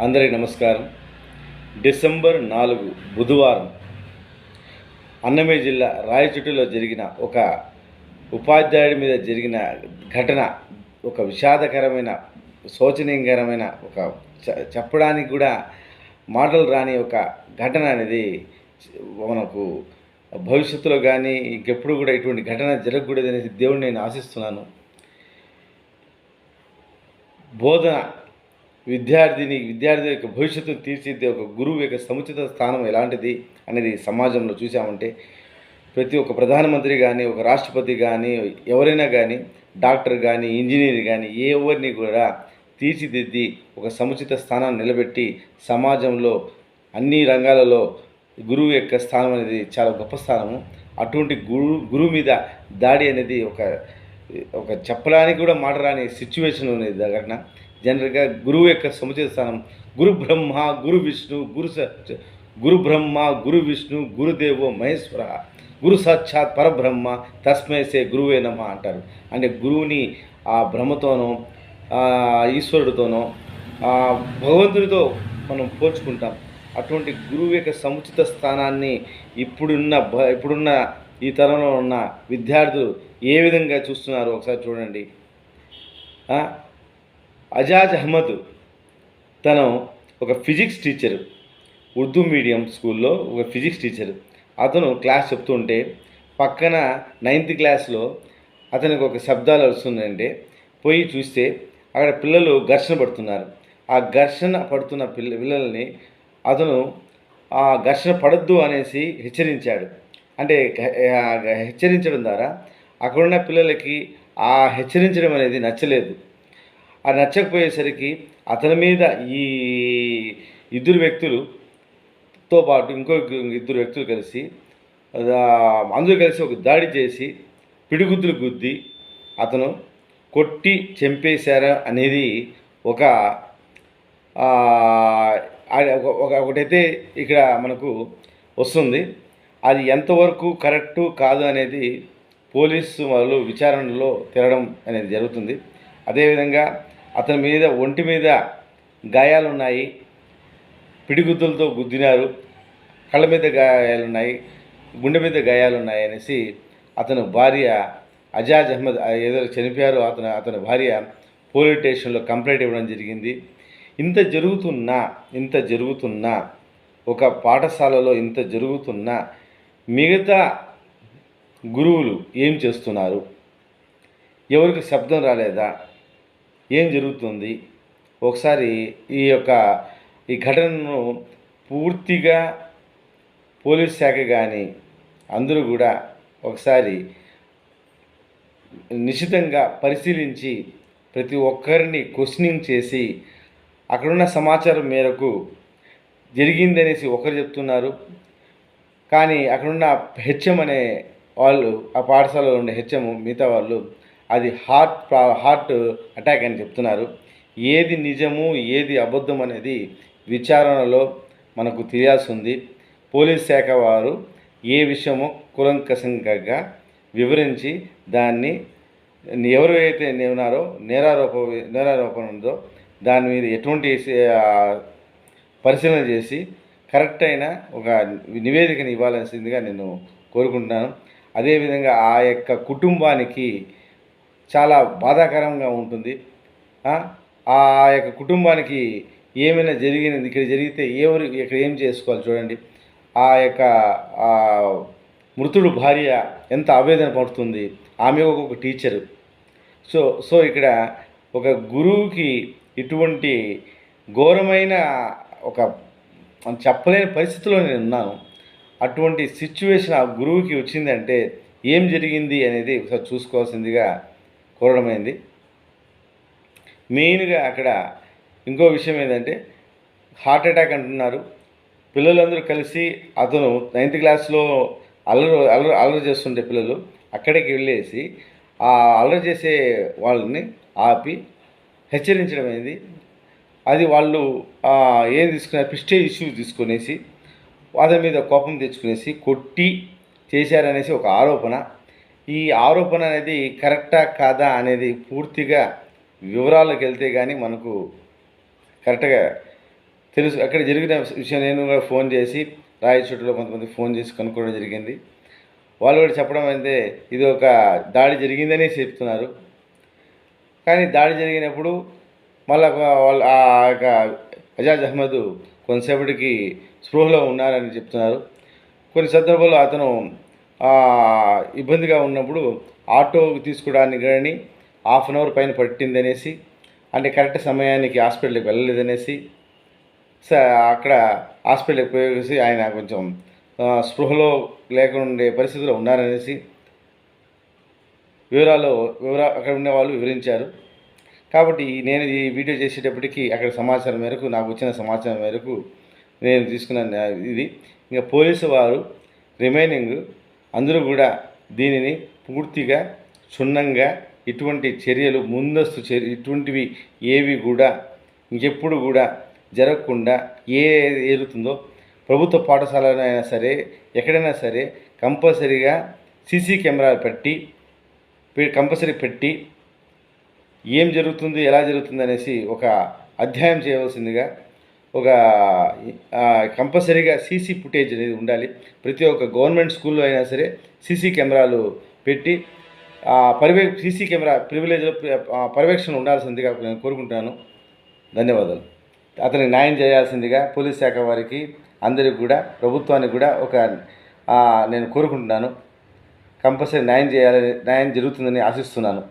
అందరికీ నమస్కారం. డిసెంబర్ నాలుగు బుధవారం అన్నమయ్య జిల్లా రాయచుట్టులో జరిగిన ఒక ఉపాధ్యాయుడి మీద జరిగిన ఘటన ఒక విషాదకరమైన శోచనీయకరమైన ఒక చ- చెప్పడానికి కూడా మాటలు రాని ఒక ఘటన అనేది మనకు భవిష్యత్తులో కానీ ఇంకెప్పుడు కూడా ఇటువంటి ఘటన జరగకూడదు అనేసి దేవుడిని నేను ఆశిస్తున్నాను. బోధన విద్యార్థిని విద్యార్థి యొక్క భవిష్యత్తును తీర్చిదే ఒక గురువు యొక్క సముచిత స్థానం ఎలాంటిది అనేది సమాజంలో చూసామంటే ప్రతి ఒక్క ప్రధానమంత్రి కానీ ఒక రాష్ట్రపతి కానీ ఎవరైనా కానీ డాక్టర్ కానీ ఇంజనీర్ కానీ ఏ ఎవరిని కూడా తీర్చిదిద్ది ఒక సముచిత స్థానాన్ని నిలబెట్టి సమాజంలో అన్ని రంగాలలో గురువు యొక్క స్థానం అనేది చాలా గొప్ప స్థానము. అటువంటి గురు గురువు మీద దాడి అనేది ఒక ఒక చెప్పడానికి కూడా మాట రాని సిచ్యువేషన్ ఉండేది ఘటన జనరల్గా గురువు యొక్క సముచిత స్థానం. గురు బ్రహ్మ గురు విష్ణు గురు సత్ గురు బ్రహ్మ గురు విష్ణు గురుదేవో మహేశ్వర గురు సాక్షాత్ పరబ్రహ్మ తస్మై సే గురువే నమ అంటారు. అంటే గురువుని ఆ బ్రహ్మతోనో ఈశ్వరుడితోనో ఆ భగవంతునితో మనం పోల్చుకుంటాం. అటువంటి గురువు యొక్క సముచిత స్థానాన్ని ఇప్పుడున్న భ ఇప్పుడున్న ఈ తరంలో ఉన్న విద్యార్థులు ఏ విధంగా చూస్తున్నారు ఒకసారి చూడండి. అజాజ్ అహ్మద్ తను ఒక ఫిజిక్స్ టీచరు ఉర్దూ మీడియం స్కూల్లో ఒక ఫిజిక్స్ టీచర్. అతను క్లాస్ చెప్తుంటే పక్కన నైన్త్ క్లాస్లో అతనికి ఒక శబ్దాలు వస్తుందంటే పోయి చూస్తే అక్కడ పిల్లలు ఘర్షణ పడుతున్నారు. ఆ ఘర్షణ పడుతున్న పిల్ల పిల్లల్ని అతను ఆ ఘర్షణ పడద్దు అనేసి హెచ్చరించాడు. అంటే హెచ్చరించడం ద్వారా అక్కడున్న పిల్లలకి ఆ హెచ్చరించడం అనేది నచ్చలేదు. ఆ నచ్చకపోయేసరికి అతని మీద ఈ ఇద్దరు వ్యక్తులు తో పాటు ఇంకో ఇద్దరు వ్యక్తులు కలిసి అందరూ కలిసి ఒక దాడి చేసి పిడిగుద్దులు గుద్ది అతను కొట్టి చంపేశారా అనేది ఒక- ఒక ఒకటైతే ఇక్కడ మనకు వస్తుంది. అది ఎంతవరకు కరెక్టు కాదు అనేది పోలీసు వాళ్ళు విచారణలో తిరగడం అనేది జరుగుతుంది. అదేవిధంగా అతని మీద ఒంటి మీద గాయాలు ఉన్నాయి పిడిగుద్దులతో గుద్దినారు కళ్ళ మీద గాయాలున్నాయి గుండె మీద గాయాలున్నాయి అనేసి అతను భార్య అజాజ్ అహ్మద్ ఏదో చనిపోయారో. అతను అతని భార్య పోలీస్ స్టేషన్లో కంప్లైంట్ ఇవ్వడం జరిగింది. ఇంత జరుగుతున్నా ఇంత జరుగుతున్నా ఒక పాఠశాలలో ఇంత జరుగుతున్నా మిగతా గురువులు ఏం చేస్తున్నారు? ఎవరికి శబ్దం రాలేదా? ఏం జరుగుతుంది? ఒకసారి ఈ యొక్క ఈ ఘటనను పూర్తిగా పోలీస్ శాఖ కానీ అందరూ కూడా ఒకసారి నిశితంగా పరిశీలించి ప్రతి ఒక్కరిని క్వశ్చనింగ్ చేసి అక్కడున్న సమాచారం మేరకు జరిగిందనేసి ఒకరు చెప్తున్నారు. కానీ అక్కడున్న హెచ్ఎం అనే వాళ్ళు ఆ పాఠశాలలో ఉండే హెచ్ఎం మిగతా వాళ్ళు అది హార్ట్ ప్రా హార్ట్ అటాక్ అని చెప్తున్నారు. ఏది నిజము ఏది అబద్ధం అనేది విచారణలో మనకు తెలియాల్సి ఉంది పోలీస్ శాఖ వారు ఏ విషయమో కులంకసంగా వివరించి దాన్ని ఎవరు అయితే ఉన్నారో నేరారోప నేరారోపణ ఉందో దాని మీద ఎటువంటి పరిశీలన చేసి కరెక్ట్ అయిన ఒక నివేదికను ఇవ్వాల్సిందిగా నేను కోరుకుంటున్నాను. అదేవిధంగా ఆ యొక్క కుటుంబానికి చాలా బాధాకరంగా ఉంటుంది. ఆ ఆ యొక్క కుటుంబానికి ఏమైనా జరిగినది ఇక్కడ జరిగితే ఎవరు ఇక్కడ ఏం చేసుకోవాలి చూడండి. ఆ యొక్క మృతుడు భార్య ఎంత ఆవేదన పడుతుంది. ఆమె ఒక టీచరు సో సో ఇక్కడ ఒక గురువుకి ఇటువంటి ఘోరమైన ఒక మనం చెప్పలేని పరిస్థితిలో నేను ఉన్నాను. అటువంటి సిచ్యువేషన్ ఆ గురువుకి వచ్చిందంటే ఏం జరిగింది అనేది ఒకసారి చూసుకోవాల్సిందిగా కోరడమైంది. మెయిన్గా అక్కడ ఇంకో విషయం ఏంటంటే హార్ట్ అటాక్ అంటున్నారు. పిల్లలందరూ కలిసి అతను నైన్త్ క్లాస్లో అల్లరి అల్లరి అల్లరి చేస్తుంటే పిల్లలు. అక్కడికి వెళ్ళేసి ఆ అల్లరి చేసే వాళ్ళని ఆపి హెచ్చరించడం అనేది అది వాళ్ళు ఏం తీసుకున్నారు ప్రిస్టేజ్ ఇష్యూ తీసుకునేసి అతని మీద కోపం తెచ్చుకునేసి కొట్టి చేశారనేసి ఒక ఆరోపణ. ఈ ఆరోపణ అనేది కరెక్టా కాదా అనేది పూర్తిగా వివరాలకు వెళ్తే కానీ మనకు కరెక్ట్గా తెలుసు. అక్కడ జరిగిన విషయం నేను కూడా ఫోన్ చేసి రాయచోటులో కొంతమంది ఫోన్ చేసి కనుక్కోవడం జరిగింది. వాళ్ళు కూడా చెప్పడం అయితే ఇది ఒక దాడి జరిగిందని చెప్తున్నారు. కానీ దాడి జరిగినప్పుడు మళ్ళా వాళ్ళు ఆ యొక్క అజాజ్ అహ్మద్ కొంతసేపటికి స్పృహలో ఉన్నారని చెప్తున్నారు. కొన్ని సందర్భాల్లో అతను ఇబ్బందిగా ఉన్నప్పుడు ఆటో తీసుకోవడానికి కానీ హాఫ్ అన్ అవర్ పైన పట్టిందనేసి అంటే కరెక్ట్ సమయానికి హాస్పిటల్కి వెళ్ళలేదనేసి అక్కడ హాస్పిటల్కి పోయేసి ఆయన కొంచెం స్పృహలో లేకుండా ఉండే పరిస్థితిలో ఉన్నారనేసి వివరాలు వివరా అక్కడ ఉన్న వాళ్ళు వివరించారు. కాబట్టి నేను ఈ వీడియో చేసేటప్పటికి అక్కడ సమాచారం మేరకు నాకు వచ్చిన సమాచారం మేరకు నేను తీసుకున్న ఇది. ఇంకా పోలీసు వారు రిమైనింగ్ అందరూ కూడా దీనిని పూర్తిగా క్షుణ్ణంగా ఇటువంటి చర్యలు ముందస్తు చర్య ఇటువంటివి ఏవి కూడా ఇంకెప్పుడు కూడా జరగకుండా ఏ ఏలుతుందో ప్రభుత్వ పాఠశాలలో సరే ఎక్కడైనా సరే కంపల్సరీగా సీసీ కెమెరాలు పెట్టి కంపల్సరీ పెట్టి ఏం జరుగుతుంది ఎలా జరుగుతుంది అనేసి ఒక అధ్యాయం చేయవలసిందిగా ఒక కంపల్సరీగా సీసీ ఫుటేజ్ అనేది ఉండాలి. ప్రతి ఒక్క గవర్నమెంట్ స్కూల్లో అయినా సరే సీసీ కెమెరాలు పెట్టి పర్వే సీసీ కెమెరా ప్రివిలేజ్లో పర్యవేక్షణ ఉండాల్సిందిగా నేను కోరుకుంటున్నాను. ధన్యవాదాలు. అతనికి న్యాయం చేయాల్సిందిగా పోలీస్ శాఖ వారికి అందరికి కూడా ప్రభుత్వానికి కూడా ఒక నేను కోరుకుంటున్నాను. కంపల్సరీ న్యాయం చేయాలని న్యాయం జరుగుతుందని ఆశిస్తున్నాను.